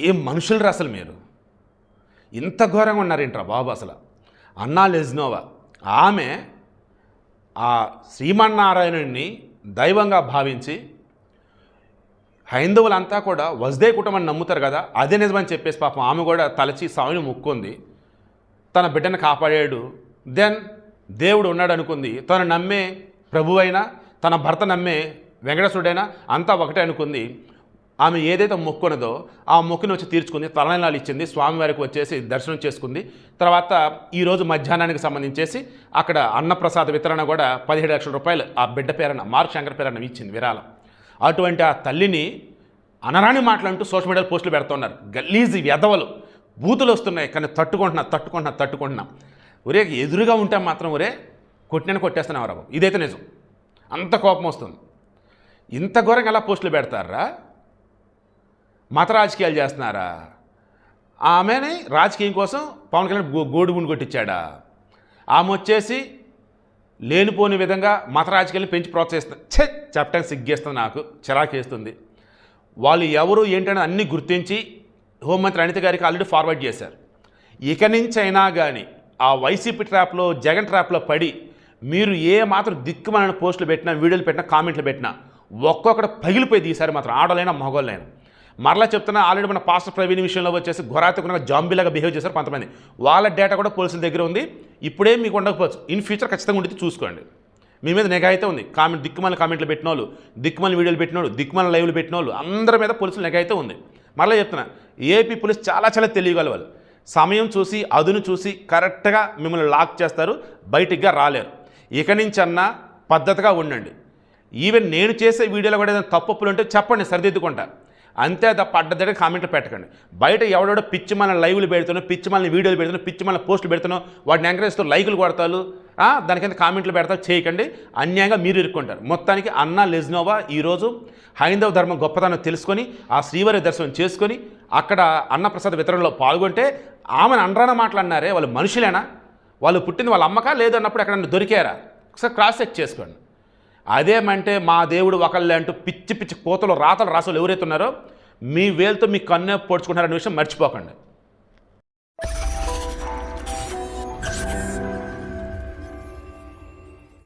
ఏం మనుషులు అసలు మీరు? ఇంత ఘోరంగా ఉన్నారేంట్రా బాబు అసలు? అన్నా లెజ్నోవా. ఆమె ఆ శ్రీమన్నారాయణుడిని దైవంగా భావించి హైందవులంతా కూడా వజ్దే కుటుంబాన్ని నమ్ముతారు కదా అదే నిజమని చెప్పేసి పాపం ఆమె కూడా తలచి స్వామిని ముక్కుంది. తన బిడ్డను కాపాడాడు. దెన్ దేవుడు ఉన్నాడు అనుకుంది. తను నమ్మే ప్రభువైనా తన భర్త నమ్మే వెంకటేశ్వరుడైనా అంతా ఒకటే అనుకుంది. ఆమె ఏదైతే మొక్కున్నదో ఆ మొక్కుని వచ్చి తీర్చుకుంది తలనీలాలు ఇచ్చింది స్వామివారికి వచ్చేసి దర్శనం చేసుకుంది. తర్వాత ఈరోజు మధ్యాహ్నానికి సంబంధించేసి అక్కడ అన్నప్రసాద వితరణ కూడా పదిహేడు లక్షల రూపాయలు ఆ బిడ్డ పేరన మార్క్ శంకర్ పేరన ఇచ్చింది విరాళం. అటువంటి ఆ తల్లిని అనరాని మాటలంటూ సోషల్ మీడియాలో పోస్టులు పెడుతున్నారు. గలీజీ వ్యధవలు. బూతులు వస్తున్నాయి కానీ తట్టుకుంటున్నా తట్టుకుంటున్నా తట్టుకుంటున్నా. ఒరే ఎదురుగా ఉంటే మాత్రం ఒరే కొట్టినని కొట్టేస్తున్నావు రాబు ఇదైతే నిజం. అంత కోపం వస్తుంది. ఇంత ఘోరంగా ఎలా పోస్టులు పెడతారా? మత రాజకీయాలు చేస్తున్నారా? ఆమెని రాజకీయం కోసం పవన్ కళ్యాణ్ గో గోడు గుండు కొట్టించాడా? ఆమె వచ్చేసి లేనిపోని విధంగా మత రాజకీయాలను పెంచి ప్రోత్సహిస్తుంది ఛే! చెప్పడానికి సిగ్గేస్తుంది నాకు చిరాకేస్తుంది వాళ్ళు ఎవరు ఏంటని అన్నీ గుర్తించి హోంమంత్రి అనిత గారికి ఆల్రెడీ ఫార్వర్డ్ చేశారు. ఇక నుంచి అయినా కానీ ఆ వైసీపీ ట్రాప్లో జగన్ ట్రాప్లో పడి మీరు ఏ మాత్రం దిక్కుమనని పోస్టులు పెట్టినా వీడియోలు పెట్టినా కామెంట్లు పెట్టినా ఒక్కొక్కటి పగిలిపోయి తీశారు మాత్రం ఆడలైనా మగోళ్ళైనా. మరలా చెప్తున్నా ఆల్రెడీ మన పాస్టర్ ప్రవీణ్ విషయంలో వచ్చేసి ఘోరాతకుండా జాంబీలాగా బిహేవ్ చేశారు కొంతమంది. వాళ్ళ డేటా కూడా పోలీసుల దగ్గర ఉంది. ఇప్పుడే మీకు ఉండకపోవచ్చు. ఇన్ ఫ్యూచర్ ఖచ్చితంగా ఉండేది చూసుకోండి. మీ మీద నెగ అయితే ఉంది. కామెంట్ దిక్కుమాల కామెంట్లు పెట్టిన వాళ్ళు దిక్కుమాల వీడియోలు పెట్టినోడు దిక్కుమాల లైవ్లు పెట్టిన వాళ్ళు అందరి మీద పోలీసులు నెగ అయితే ఉంది. మరలా చెప్తున్నా ఏపీ పోలీస్ చాలా చాలా తెలియగలవాళ్ళు సమయం చూసి అదును చూసి కరెక్ట్గా మిమ్మల్ని లాక్ చేస్తారు బయటికి రాలేరు. ఇక నుంచి అన్నా పద్ధతిగా ఉండండి. ఈవెన్ నేను చేసే వీడియోలో కూడా ఏదైనా తప్పులు ఉంటే చెప్పండి సరిదిద్దుకుంటా. అంతే తప్ప అడ్డదడ కామెంట్లు పెట్టకండి. బయట ఎవడెవడో పిచ్చి మన లైవ్లు పెడుతున్నా పిచ్చి మన వీడియోలు పెడుతున్నా పిచ్చి మన పోస్టులు పెడుతున్నావు వాటిని ఎంకరేజ్తో లైకులు కొడతారు దాని కింద కామెంట్లు పెడతారు చేయకండి. అన్యాయంగా మీరు ఇరుక్కుంటారు. మొత్తానికి అన్న లెజ్నోవా ఈరోజు హైందవ ధర్మం గొప్పతనం తెలుసుకొని ఆ శ్రీవారి దర్శనం చేసుకొని అక్కడ అన్నప్రసాద వితరణలో పాల్గొంటే ఆమెను అండ్రాన మాట్లాడినారే వాళ్ళు మనుషులేనా? వాళ్ళు పుట్టింది వాళ్ళ అమ్మకా? లేదన్నప్పుడు ఎక్కడ దొరికారా? ఒకసారి క్రాస్ చెక్ చేసుకోండి. అదేమంటే మా దేవుడు ఒకళ్ళే అంటూ పిచ్చి పిచ్చి కోతలు రాతలు రాసులు ఎవరైతే ఉన్నారో మీ వేలుతో మీ కన్నే పొడుచుకుంటారనే విషయం మర్చిపోకండి.